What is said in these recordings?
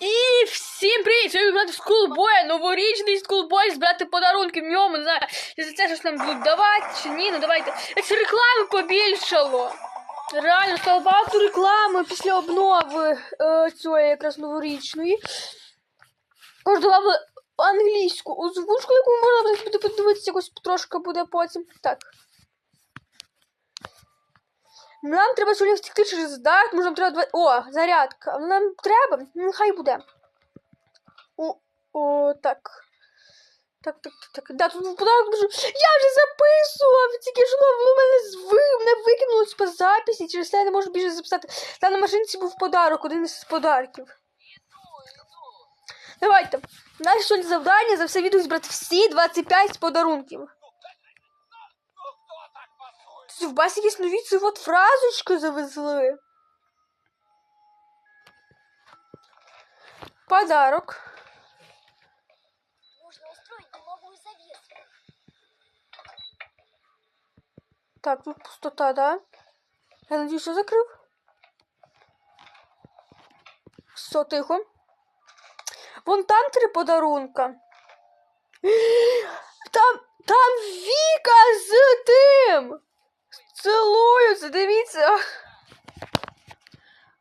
І всім привіт! Сьогодні брати скулбоя, новорічний скулбой, збирати подарунки в ньому, не знаю, за це щось нам будуть давати чи ні, ну давайте. Це реклами побільшало. Реально, стало багато реклами після обнови е, цієї якраз новорічної. Тож додали англійську озвучку, яку можна буде подивитися, якось трошки буде потім. Так. Нам треба сьогодні втекти через дах, може нам треба два. О, зарядка. Нам треба? Ну, хай буде. О, о, так. Так, так, так, так. Да, тут подарок дуже. Я вже записував! Тільки що воно мене зви, мене викинуло по записі, через це я не можу більше записати. Там на машинці був подарок, один із подарків. Давайте. Наше сьогодні завдання за все відео збирати всі 25 подарунків. В басі якісь нові ці от фразочки завезли. Подарок. Можно устроить дымовую завесу. Так, тут пустота, да? Я надеюсь, все закрив. Все, тихо. Вон там три подарунка. Там, там Віка з тим. Цілуються, дивіться.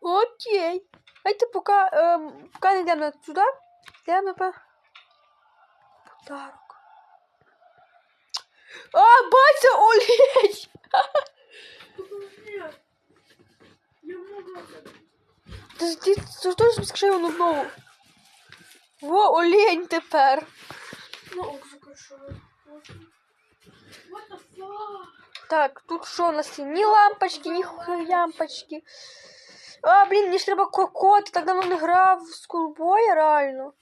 Окей. Давайте поки, ем, поки не йдемо сюди. Йдемо по подарок. А, батя олень! Ти, ти, ти ж теж скажи його знову. Во, олень тепер. Ну, закричала. What the fuck? Так, тут що у нас є? Ні лампочки, ні лямпочки. А, блін, мені ж треба кокот, так давно не грав в скулбоя, реально.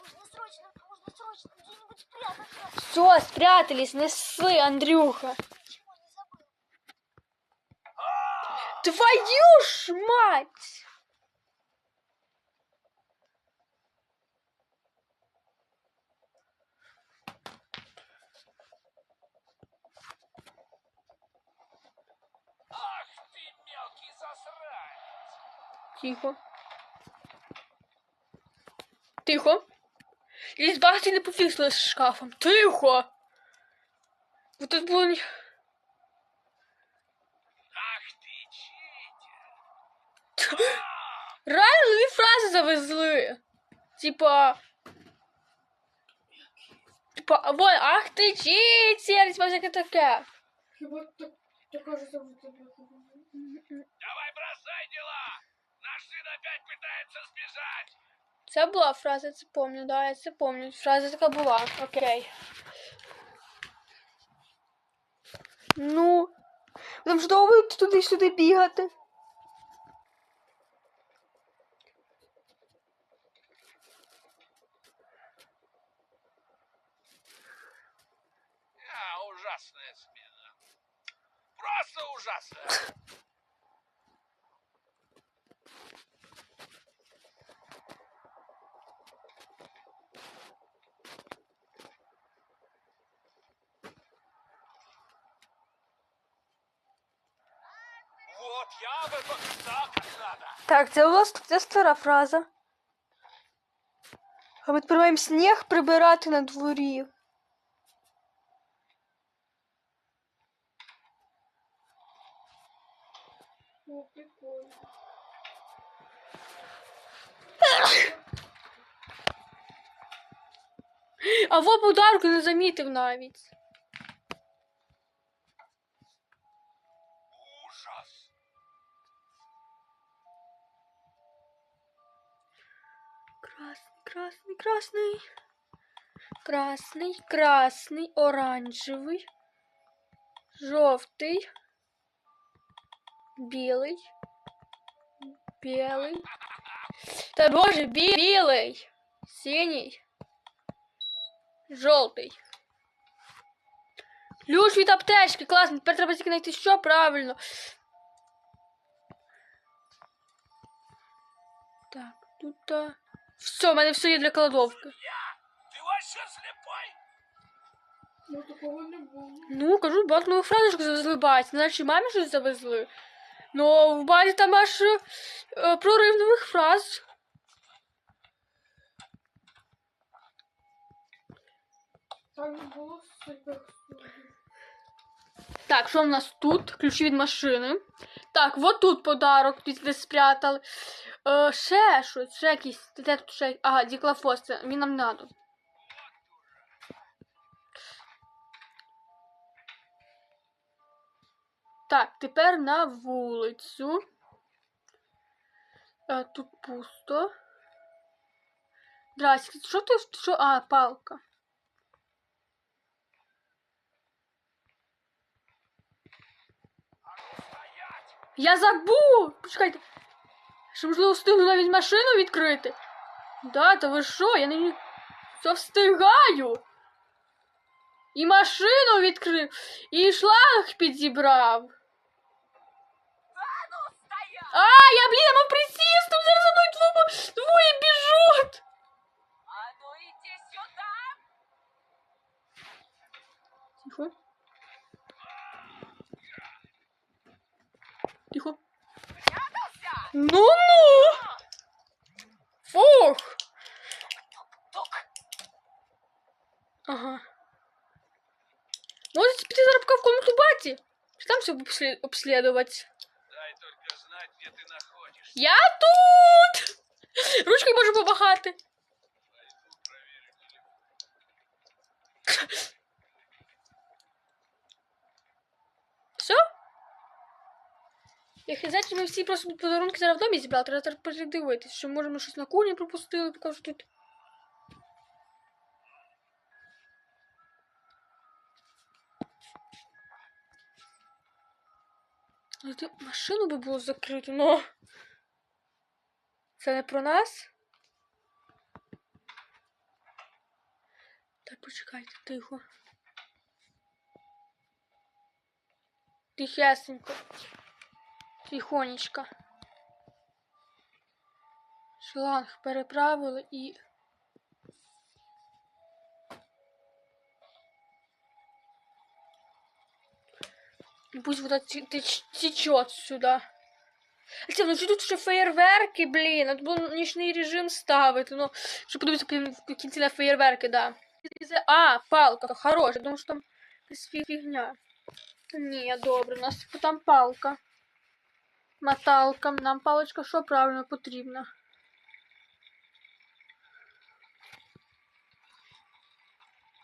Нужно срочно, нужно срочно где-нибудь спрятаться. Все, спрятались, неси, Андрюха. Ничего не забыл. Твою ж мать! Тихо. Тихо. Лізь бахти не пофіксили з шкафом. Тихо. Бо тут було... Ах ты, читер! Реально нові фрази завезли. Типа. Типа, вон, ах ти читер, типа всяке таке. Хіба так, так тебе. Давай бросай дела! Наш сын опять пытается сбежать! Це була фраза, це помню, да, я це помню. Фраза така була. Окей. Ну. Нам ж довго туди-сюди бігати. А, ужасная смена. Просто ужасная! Вот я показал, надо. Так, це у нас це стара фраза. А ми тепер маємо сніг прибирати на дворі. О, прикольно. А во подарку не замітив навіть. Ужас! Красний, красний, красний. Красний, красний, оранжевий, жовтий, білий, білий. Та боже, бі- білий, синій, жовтий. Ключ від аптечки, класно. Тепер треба тільки знайти що правильно. Так, тут. а, Все, в мене все є для кладовки. Ты вообще слепой? Ну такого не було. Ну, кажу, багато нових фразочок завезли баті. Значить, мамі щось завезли. Ну, в базі там аж е, прорив нових фраз. Там не було супер Так, що в нас тут? Ключі від машини. Так, вот тут подарок десь спрятали. Е, ще щось, ще якийсь. Тут ще? Ага, діклафос, це він нам надо. Так, тепер на вулицю. Е, тут пусто. Здрасте, що ти? Що? А, палка. Я забув! Почекайте. Що можливо встигну навіть машину відкрити? Да, та ви що? Я не все встигаю. І машину відкрив, і шланг підзібрав. А, я, блін, я мав присісти, зараз за мною двоє, двоє біжуть. А ну иди сюда! Тихо. Тихо. Ну-ну! Фух! Ага. Можете піти зараз пока в комнату баті? Чи там все обсле- обследовать? Дай только знать, где ты находишься. Я тут! Ручкою можу помахати. Я хизать, ми всі просто подарунки зараз в домі зібрали, треба зараз передивитись, що може ми щось на кухні пропустили, покажу тут. Машину би було закрити, ну. Це не про нас? Так, почекайте, тихо. Тихесенько. Тихонечко. Шланг переправили і. Пусть вода те- теч- течет сюда. Хотя, ну що тут ще феєрверки, блін, надо було нічний режим ставити, ну, щоб подивитися блін, кінці на феєрверки, да. А, палка, хороша, тому що там фігня. Ні, добре, у нас там палка. Моталка. Нам паличка що правильно потрібна?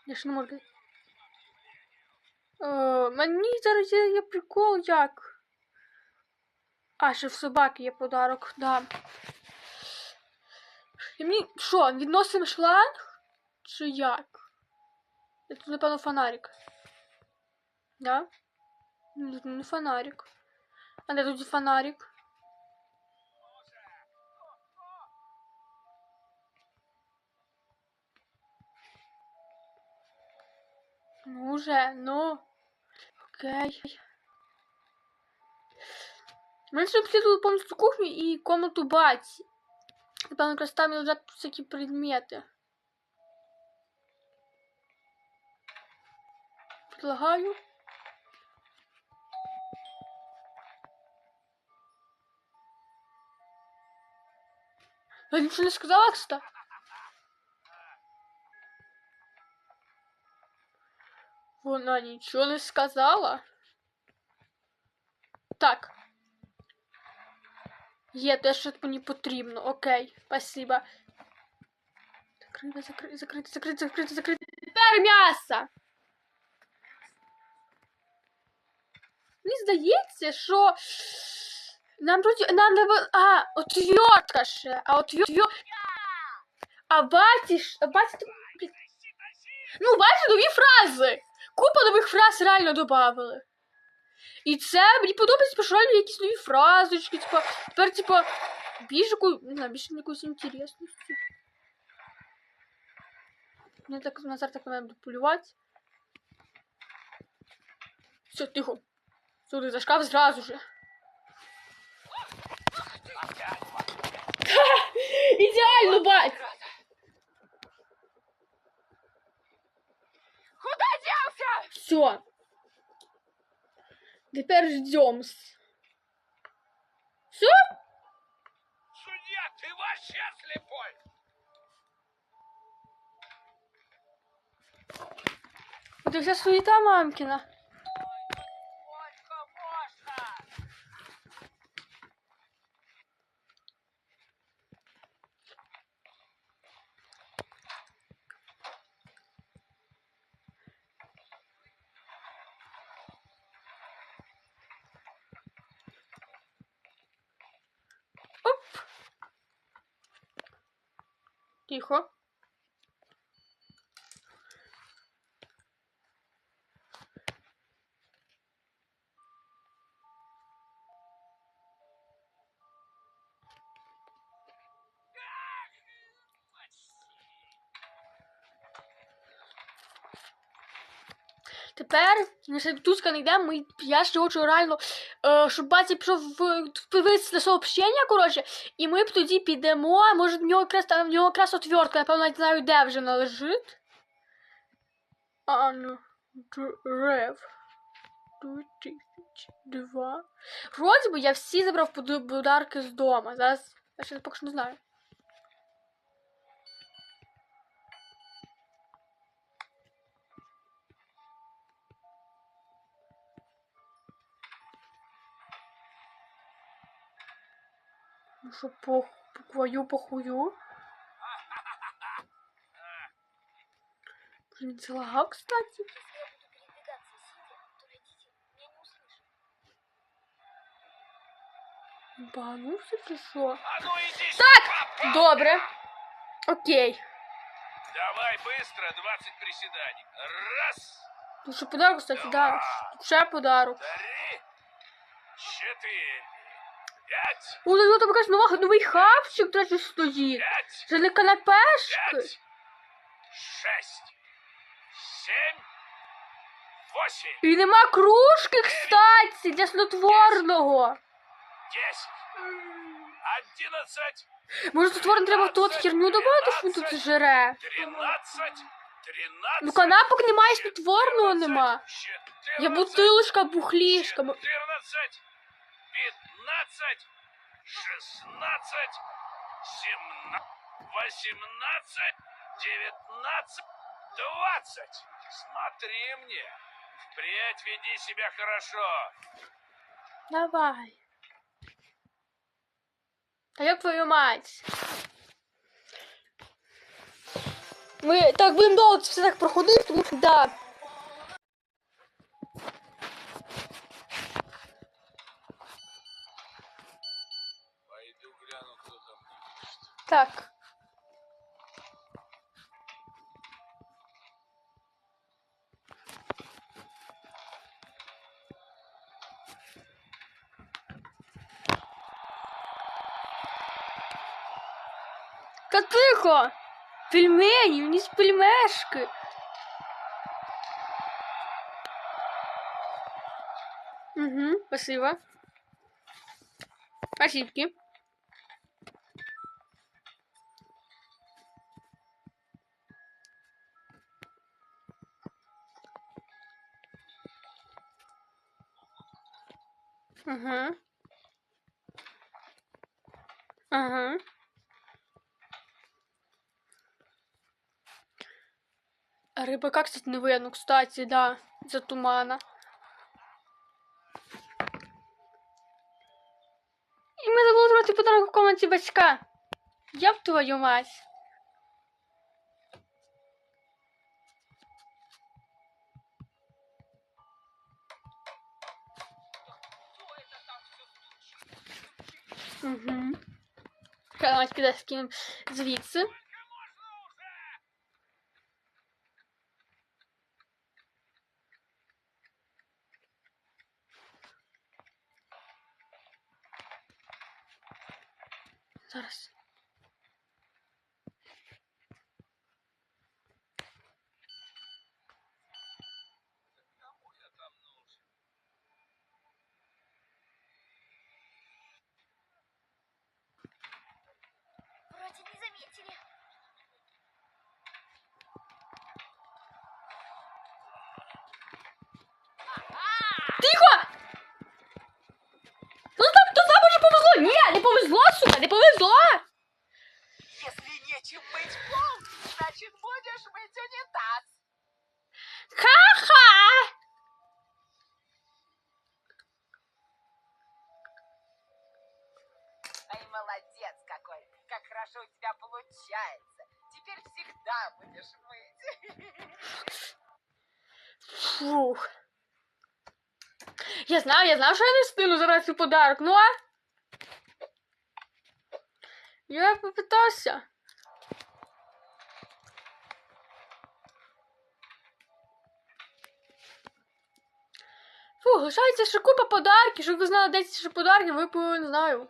Я ж не можу. Е, мені зараз є, є прикол як. А, ще в собаки є подарок, да. І мені що, відносимо шланг? Чи як? Це тут, напевно, фонарик. Да? Не фонарик. А де тут фонарик? Ну уже, ну. Окей. Ми ще обслідували повністю кухню і комнату баті. Напевно, якраз там і лежать всякі предмети. Предлагаю. Я нічого не сказала, кстати. Вона нічого не сказала. Так. Є те, що мені потрібно. Окей, спасибо. Закрити, закрити, закрити, закрити, закрити, закрити. Тепер м'ясо! Мені здається, що Нам тут нам треба. А, отвертка ще. А отвертка. А ж. А баті. Ну, бачите, нові фрази. Купа нових фраз реально додавали. І це мені подобається, типу, що реально якісь нові фразочки, типа, тепер, типа, більше не знаю, більше якоїсь інтересності. Ну, так, Назар так мене буде полювати. Все, тихо. Сюди за шкаф зразу же. Ідеально, бать! Куда делся? Все. Тепер ждем. Все? Судья, ты вообще слепой! Это вся суета мамкина. Тихо. Тузка не йде, ми, я ще хочу реально, е, щоб батя пішов в подивитися на сообщення, коротше, і ми б тоді підемо, може в нього якраз в нього якраз отвертка, напевно, навіть знаю, де вже вона лежить. А, ну, дерев. 2002. Вроді би я всі забрав подарки з дому. Зараз я ще поки що не знаю. Буду передвигаться сидя, то родители меня не услышат. Банувся чи що? А ну иди Так, Добре. Окей. Давай быстро 20 приседаний. Раз, Тут ще подарок, кстати, да. Ще подарок. три, четыре, пять, О, ну там якась нова, новий хавчик, до стоїть. Це не канапешки. шесть, семь, восемь, І нема кружки, кстати, для снотворного. десять, одиннадцать, Може, снотворне треба в ту херню добавити, що він тут жере. тринадцать. Ну канапок немає, снотворного нема. Я бутилочка, бухлішка. бу- 14, 15, 16, 17, 18, 19, 20. Смотри мне. Впредь веди себя хорошо. Давай. Та як твою мать? Ми так будемо довго це все так проходити, тому що да. Так. Та тихо! Пельмені, вниз пельмешки. Угу, спасибо. Спасибо. Ага. Рыба рыбака, кстати, не видно, кстати, да, из-за тумана. І ми забули зробити подарок в комнате батька. Я б твою мать. Давайте піде скинемо звідси. Зараз. Будешь мыть. Фух. Я знаю, я знаю, що я не встигну зараз цей подарок, ну а? Я попитався. Фух, лишається ще купа подарків, щоб ви знали, де ці ще подарки, ви не знаю.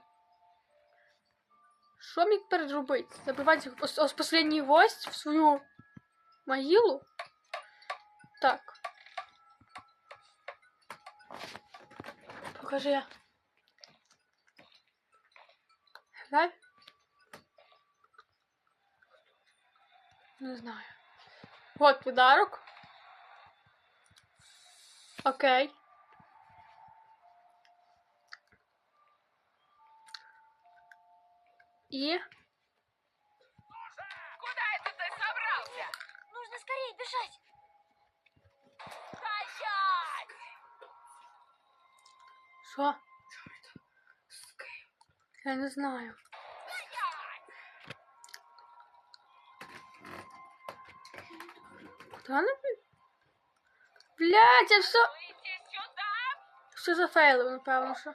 Що мені тепер зробити? Забивати ос- ос- останній гость в свою могилу? Так. Покажи. Глянь. Не знаю. Вот подарок. Окей. И скорее бежать. Стоять! что? Я не знаю. Куда она? Блять, я все, все зафейлив, напевно, що.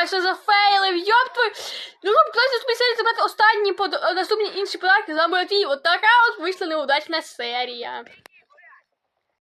Да, що за фейли, йоп твою. Ну, хтось спеціально зробити останні наступні інші подарки, за От така от вийшла неудачна серія.